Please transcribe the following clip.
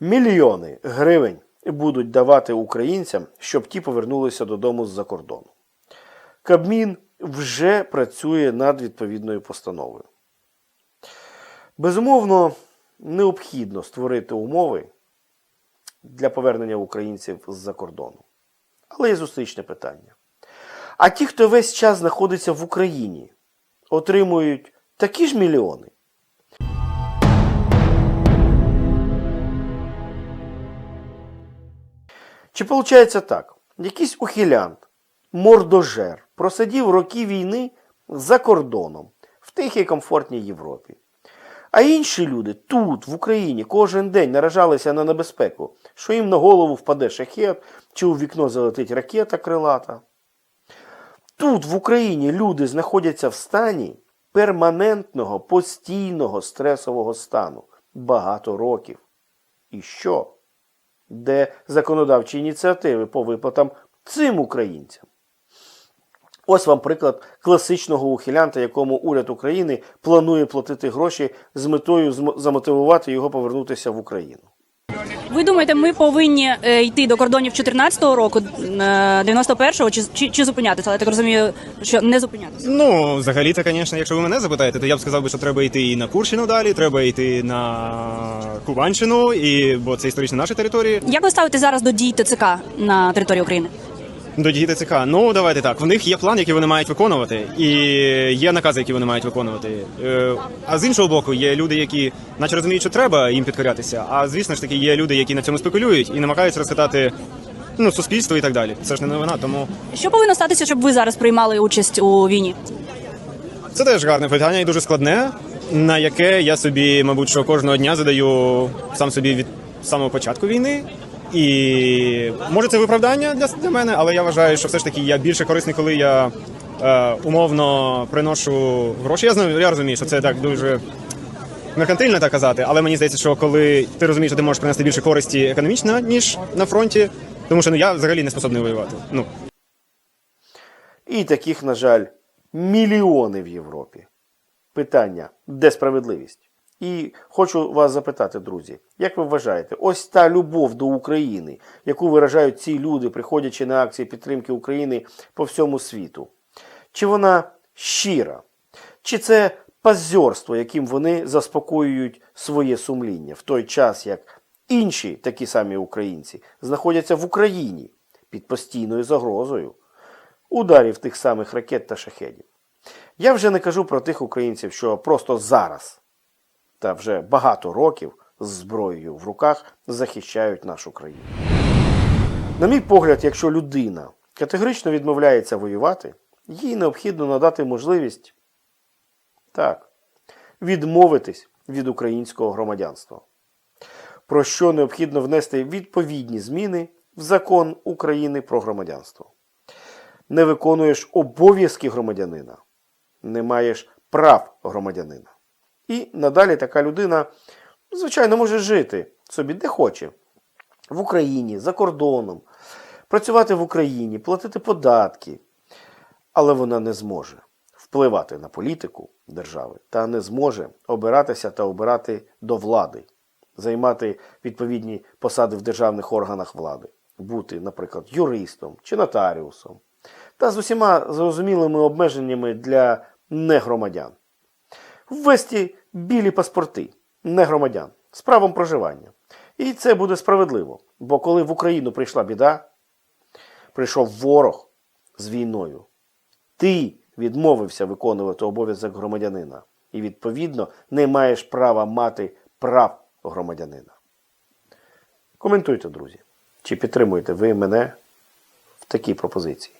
Мільйони гривень будуть давати українцям, щоб ті повернулися додому з-за кордону. Кабмін вже працює над відповідною постановою. Безумовно, необхідно створити умови для повернення українців з-за кордону. Але є зустрічне питання. А ті, хто весь час знаходиться в Україні, отримують такі ж мільйони. Чи виходить так? Якийсь ухилянт, мордожер, просидів роки війни за кордоном в тихій комфортній Європі. А інші люди тут, в Україні, кожен день наражалися на небезпеку, що їм на голову впаде шахет, чи у вікно залетить ракета крилата. Тут, в Україні, люди знаходяться в стані перманентного, постійного стресового стану багато років. І що? Де законодавчі ініціативи по виплатам цим українцям? Ось вам приклад класичного ухилянта, якому уряд України планує платити гроші з метою замотивувати його повернутися в Україну. Ви думаєте, ми повинні е, йти до кордонів 14-го року, е, 91-го, чи, чи, чи зупинятися? Але я так розумію, що не зупинятися. Ну, взагалі, то, звісно, якщо ви мене запитаєте, то я б сказав би, що треба йти і на Курщину далі, треба йти на Кубанщину, і бо це історично наші території. Як ви ставите зараз до дій ТЦК на території України? До дії ТЦК. Ну давайте так. В них є план, який вони мають виконувати, і є накази, які вони мають виконувати. Е, А з іншого боку, є люди, які наче розуміють, що треба їм підкорятися. А звісно ж таки, є люди, які на цьому спекулюють і намагаються розхитати ну суспільство і так далі. Це ж не новина, тому Що повинно статися, щоб ви зараз приймали участь у війні? Це теж гарне питання і дуже складне, на яке я собі, мабуть, що кожного дня задаю сам собі від самого початку війни. І може це виправдання для, для мене, але я вважаю, що все ж таки я більше корисний, коли я е, умовно приношу гроші. Я знаю, я розумію, що це так дуже меркантильно так казати, але мені здається, що коли ти розумієш, що ти можеш принести більше користі економічно, ніж на фронті, тому що ну я взагалі не способний воювати. Ну І таких, на жаль, мільйони в Європі. Питання, де справедливість? І хочу вас запитати, друзі, як ви вважаєте, ось та любов до України, яку виражають ці люди, приходячи на акції підтримки України по всьому світу, чи вона щира? Чи це позорство, яким вони заспокоюють своє сумління в той час, як інші такі самі українці знаходяться в Україні під постійною загрозою ударів тих самих ракет та шахедів? Я вже не кажу про тих українців, що просто зараз та вже багато років з зброєю в руках захищають нашу країну. На мій погляд, якщо людина категорично відмовляється воювати, їй необхідно надати можливість так, відмовитись від українського громадянства, про що необхідно внести відповідні зміни в закон України про громадянство. Не виконуєш обов'язки громадянина, не маєш прав громадянина. І надалі така людина, звичайно, може жити собі де хоче. В Україні, за кордоном, працювати в Україні, платити податки. Але вона не зможе впливати на політику держави та не зможе обиратися та обирати до влади, займати відповідні посади в державних органах влади, бути, наприклад, юристом чи нотаріусом, та з усіма зрозумілими обмеженнями для негромадян ввести білі паспорти негромадян з правом проживання. І це буде справедливо. Бо коли в Україну прийшла біда, прийшов ворог з війною, ти відмовився виконувати обов'язок громадянина. І, відповідно, не маєш права мати прав громадянина. Коментуйте, друзі, чи підтримуєте ви мене в такій пропозиції.